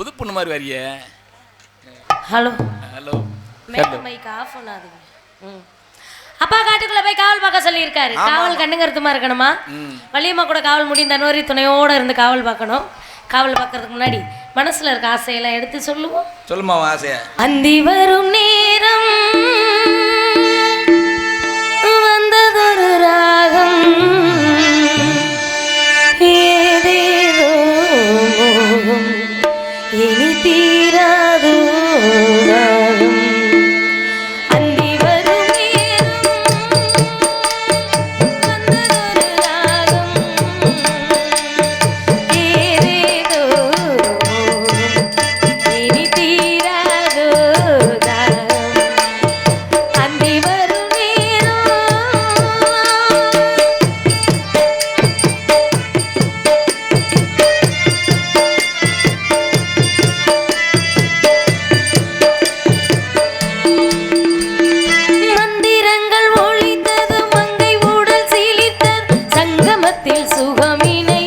புது பொண்ணு மாதிரி வரிய. Hello. Hello. Madam mic off பண்ணாதீங்க. ம். அப்பா காட்டுக்குள்ள போய் காவல் பார்க்க சொல்லியிருக்காரு. காவல் கண்ணுங்கருத்துமா இருக்கணுமா? வள்ளியம்மா கூட காவல் முடியும் தன்வரி துணையோட இருந்து காவல் பார்க்கணும். காவல் பார்க்கறதுக்கு முன்னாடி மனசுல இருக்க ஆசையெல்லாம் எடுத்து சொல்லுவோம். சொல்லுமா ஆசைய. அந்தி வரும் நேரம். be আমি